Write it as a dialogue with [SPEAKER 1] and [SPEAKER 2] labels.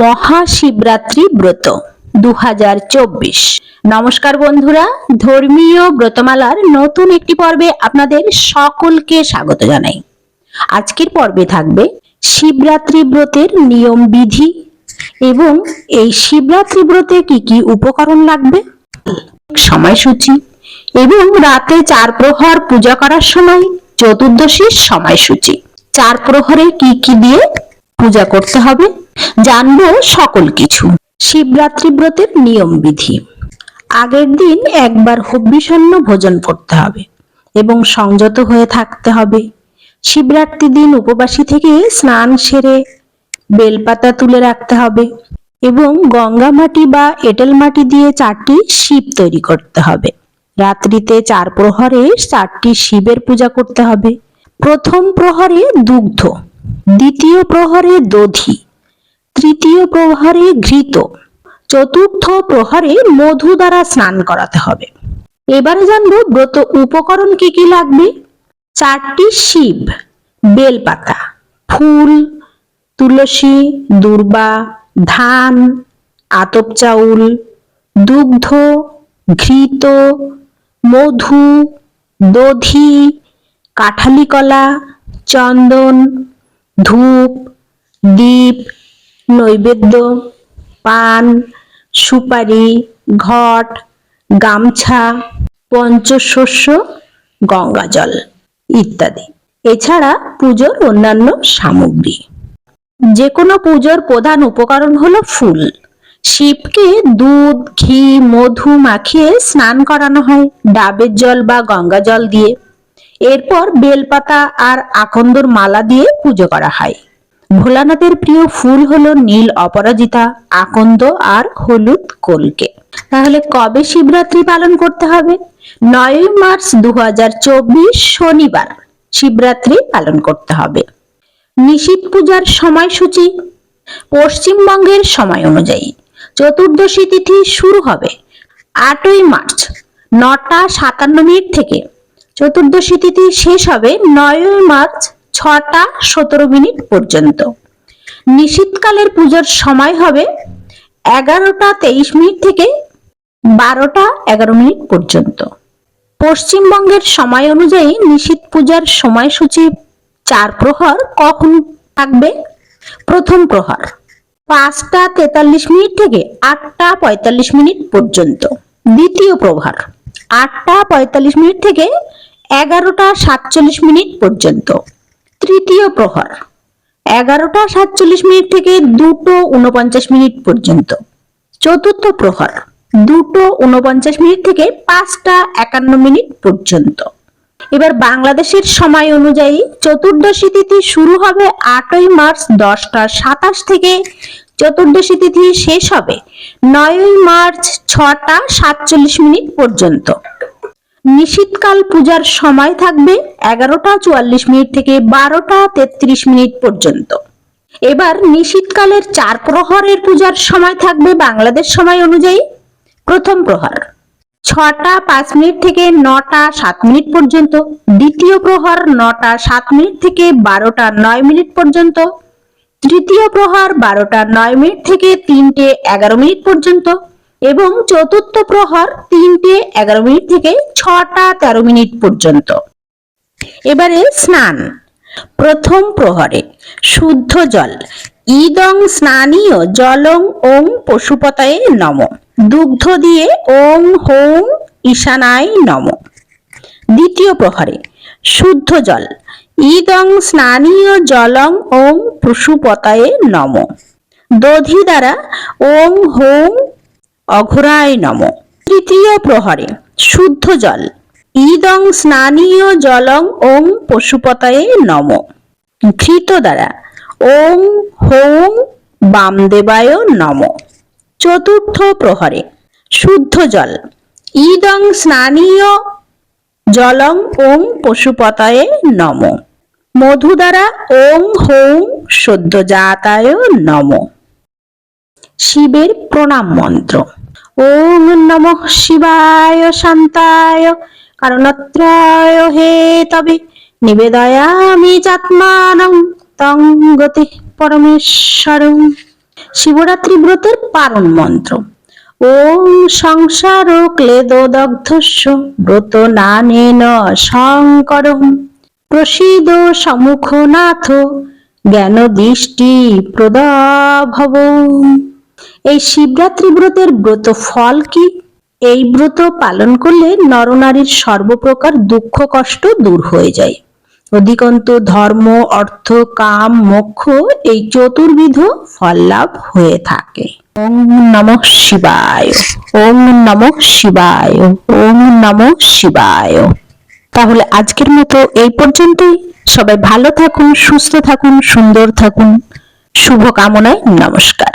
[SPEAKER 1] মহাশিবরাত্রি ব্রত দু হাজার চব্বিশ। নমস্কার বন্ধুরা, ধর্মীয় ব্রতমালার নতুন একটি পর্বে আপনাদের সকলকে স্বাগত জানাই। আজকের পর্বে থাকবে শিবরাত্রি ব্রতের নিয়ম বিধি এবং এই শিবরাত্রি ব্রতে কি কি উপকরণ লাগবে, সময়সূচি এবং রাতে চার প্রহর পূজা করার সময় চতুর্দশীর সময়সূচি। চার প্রহরে কি কি দিয়ে পূজা করতে হবে জানব সকল কিছু। শিবরাত্রি ব্রতের নিয়ম বিধি। আগের দিন একবার হব্বিষণ্ণ ভোজন করতে হবে এবং সংযত হয়ে থাকতে হবে। শিবরাত্রি দিন উপবাসী থেকে স্নান সেরে বেলপাতা তুলে রাখতে হবে এবং গঙ্গা মাটি বা এঁটেল মাটি দিয়ে চারটি শিব তৈরি করতে হবে। রাত্রিতে চার প্রহরে চারটি শিবের পূজা করতে হবে। প্রথম প্রহরে দুগ্ধ, দ্বিতীয় প্রহরে দধি তৃতীয় প্রহরে ঘৃত। চতুর্থ প্রহরে মধু দ্বারা স্নান করাতে হবে। এবারে জানব ব্রত উপকরণ কি কি লাগবে? চারটি শিব, বেলপাতা, ফুল, তুলসী, দুর্বা, ধান, আতপ চাউল, দুগ্ধ, ঘৃত, মধু, দধি, কাঠালি কলা, চন্দন, ধূপ, দীপ নৈবেদ্য, পান, সুপারি, ঘট, গামছা, পঞ্চশস্য, গঙ্গাজল ইত্যাদি। এছাড়া পুজোর অন্যান্য সামগ্রী। যে কোনো পুজোর প্রধান উপকরণ হলো ফুল। শিবকে দুধ, ঘি, মধু মাখিয়ে স্নান করানো হয় ডাবের জল বা গঙ্গা জল দিয়ে। এরপর বেলপাতা আর আকন্দর মালা দিয়ে পুজো করা হয়। ভোলানাথের প্রিয় ফুল হলো নীল অপরাজিতা, আকন্দ আর হলুদ কলকে তাহলে কবে শিবরাত্রি পালন করতে হবে? নয়ই মার্চ দু শনিবার শিবরাত্রি পালন করতে হবে। নিশীত পূজার সময়সূচি, পশ্চিমবঙ্গের সময় অনুযায়ী। চতুর্দশী তিথি শুরু হবে আটই মার্চ নটা সাতান্ন মিনিট থেকে। চতুর্দশী তিথি শেষ হবে নয়ই মার্চ ছটা সতেরো মিনিট পর্যন্ত। নিশীতকালের পুজোর সময় হবে এগারোটা তেইশ মিনিট থেকে বারোটা এগারো মিনিট পর্যন্ত। পশ্চিমবঙ্গের সময় অনুযায়ী নিশীত পূজার সময়সূচি চার প্রহর, কখন থাকবে? প্রথম প্রহর, পাঁচটা তেতাল্লিশ মিনিট থেকে আটটা পঁয়তাল্লিশ মিনিট পর্যন্ত। দ্বিতীয় প্রহর, আটটা পঁয়তাল্লিশ মিনিট থেকে এগারোটা সাতচল্লিশ মিনিট পর্যন্ত। তৃতীয় প্রহর, এগারোটা সাতচল্লিশ মিনিট থেকে দুটো উনপঞ্চাশ মিনিট পর্যন্ত। চতুর্থ প্রহর, দুটো উনপঞ্চাশ মিনিট থেকে পাঁচটা একান্ন মিনিট পর্যন্ত। এবার বাংলাদেশের সময় অনুযায়ী চতুর্দশী তিথি শুরু হবে আটই মার্চ দশটা সাতাশ থেকে। চতুর্দশী তিথি শেষ হবে নয়ই মার্চ ছটা সাতচল্লিশ মিনিট পর্যন্ত। নিশীতকাল পূজার সময় থাকবে এগারোটা চুয়াল্লিশ মিনিট থেকে বারোটা তেত্রিশ মিনিট পর্যন্ত। এবার নিশীতকালের চার প্রহরের পূজার সময় থাকবে বাংলাদেশ সময় অনুযায়ী। প্রথম প্রহর, ছটা পাঁচ মিনিট থেকে নটা সাত মিনিট পর্যন্ত। দ্বিতীয় প্রহর, নটা সাত মিনিট থেকে বারোটা নয় মিনিট পর্যন্ত। তৃতীয় প্রহর, বারোটা নয় মিনিট থেকে তিনটে এগারো মিনিট পর্যন্ত। এবং চতুর্থ প্রহর তিনটে এগারো মিনিট থেকে ছটা তেরো মিনিট পর্যন্ত। এবারে স্নান। প্রথম প্রহরে শুদ্ধ জল। ইদং স্নানীয় জলং ওং পশুপতায়ে নম। দুগ্ধ দিয়ে ওং হোং ঈশানায় নম। দ্বিতীয় প্রহরে শুদ্ধ জল। ইদং স্নানীয় জলং ওং পশুপতায়ে নম। দধি দ্বারা ওং হোং অঘোরায় নম। তৃতীয় প্রহরে, শুদ্ধ জল। ইদং স্নানীয় জলং ওং পশুপতায়ে নম। ঘৃত দ্বারা ওং হোং বামদেবায় নম। চতুর্থ প্রহরে, শুদ্ধ জল। ইদং স্নানীয় জলং ওং পশুপতায়ে নম। মধু দ্বারা ওং হোং সদ্যজাতায় নম। শিবের প্রণাম মন্ত্র। ওং নমঃ শিবায় শান্তায়। কারণত্রায় হে তবে নিবেদয়ামি চাত্মানং তং গতি পরমেশ্বরং। শিবরাত্রি ব্রতের পারণ মন্ত্র। ওম সংসার ক্লেদদগ্ধস্য ব্রত নানেন শঙ্করম। প্রসীদ সমুখনাথ জ্ঞান দৃষ্টি প্রদাভব এই শিবরাত্রি ব্রতের ব্রত ফল কি? এই ব্রত পালন করলে নরনারীর সর্বপ্রকার দুঃখ কষ্ট দূর হয়ে যায়। অধিকন্ত ধর্ম, অর্থ, কাম, মোক্ষ এই চতুর্বিধ ফল লাভ হয়ে থাকে। ওম নমঃ শিবায়। ওম নমঃ শিবায়। ওম নমঃ শিবায়। তাহলে আজকের মতো এই পর্যন্তই। সবাই ভালো থাকুন, সুস্থ থাকুন, সুন্দর থাকুন। শুভ কামনায় নমস্কার।